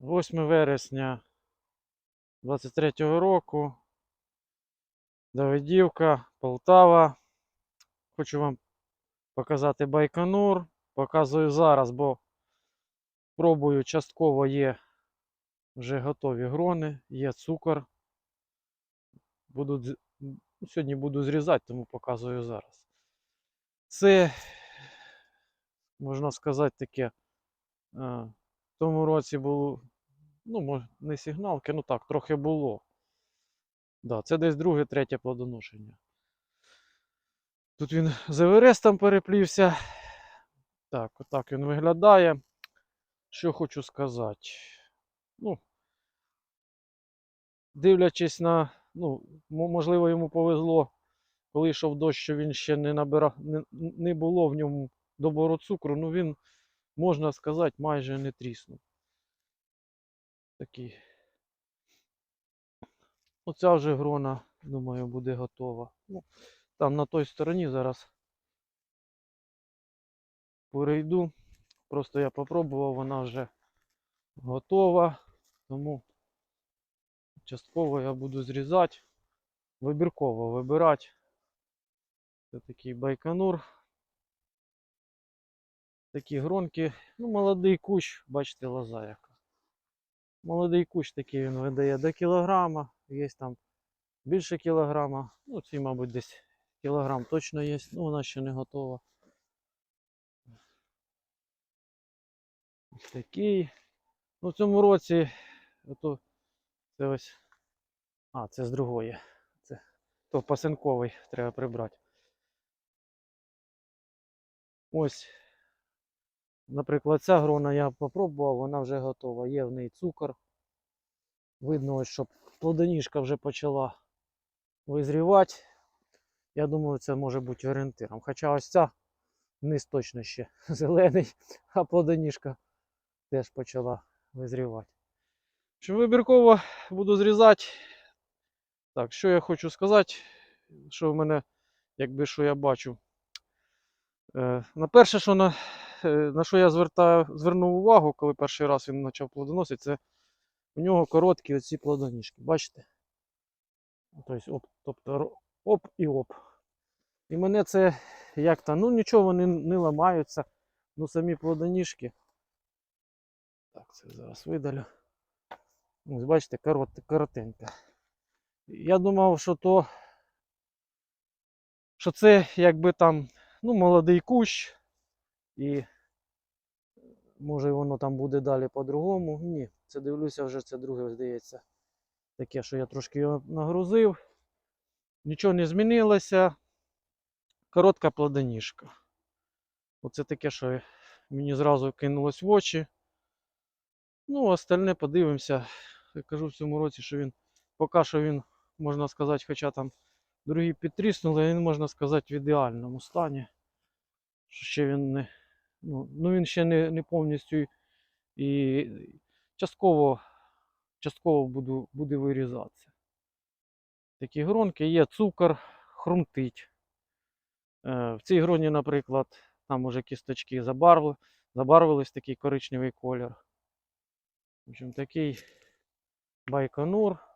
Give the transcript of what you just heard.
8 вересня 23-го року. Давидівка, Полтава. Хочу вам показати Байконур. Показую зараз, бо пробую частково є вже готові грони, є цукор. Буду, сьогодні буду зрізати, тому показую зараз. Це, можна сказати, таке. Тому році було, ну, може, не сигналки, ну так, трохи було. Да, це десь друге, третє плодоношення. Тут він з Еверестом переплівся. Так, отак він виглядає. Що хочу сказати. Ну, дивлячись на, ну, можливо, йому повезло, коли йшов дощ, що він ще не набирав, не, не було в ньому добору цукру, ну він, можна сказати, майже не тріснув. Такий. Оця вже грона, думаю, буде готова. Ну, там на той стороні зараз перейду. Просто я попробував, вона вже готова. Тому частково я буду зрізати. Вибірково вибирати. Це такий байконур. Такі гронки. Ну, молодий кущ, бачите, лоза яка. Молодий кущ такий він видає до кілограма. Є там більше кілограма. Ну, ці, мабуть, десь кілограм точно є. Ну, вона ще не готова. Ось Такий. Ну, в цьому році ото це ось. А, це з другої. Це то пасинковий треба прибрати. Ось. Наприклад, ця грона я попробував, вона вже готова. Є в неї цукор. Видно, щоб плодоніжка вже почала визрівати. Я думаю, це може бути орієнтиром. Хоча ось ця низ точно ще зелений, а плодоніжка теж почала визрівати. Що вибірково буду зрізати. Так, що я хочу сказати, що в мене, якби що я бачу. Е, на перше, що на, на що я звертаю, звернув увагу, коли перший раз він почав плодоносити, це у нього короткі оці плодоніжки. Бачите? Тобто, оп, тобто оп і оп. І мене це як то, ну нічого вони не ламаються. Ну самі плодоніжки. Так, це зараз видалю. Ось бачите, корот, коротенька. Я думав, що то, що це якби там, ну, молодий кущ, і може воно там буде далі по-другому. Ні, це дивлюся вже це друге, здається. Таке, що я трошки його нагрузив. Нічого не змінилося. Коротка плодоніжка. Оце таке, що мені зразу кинулось в очі. Ну, остальне подивимося. Я кажу в цьому році, що він поки що він, можна сказати, хоча там другі підтріснули, він, можна сказати, в ідеальному стані. Що ще він не. Ну, ну він ще не, не повністю і частково, частково буду, буде вирізатися. Такі гронки є цукор, хрумтить. Е, в цій гроні, наприклад, там уже кісточки забарвили, забарвились такий коричневий колір. В общем, такий байконур.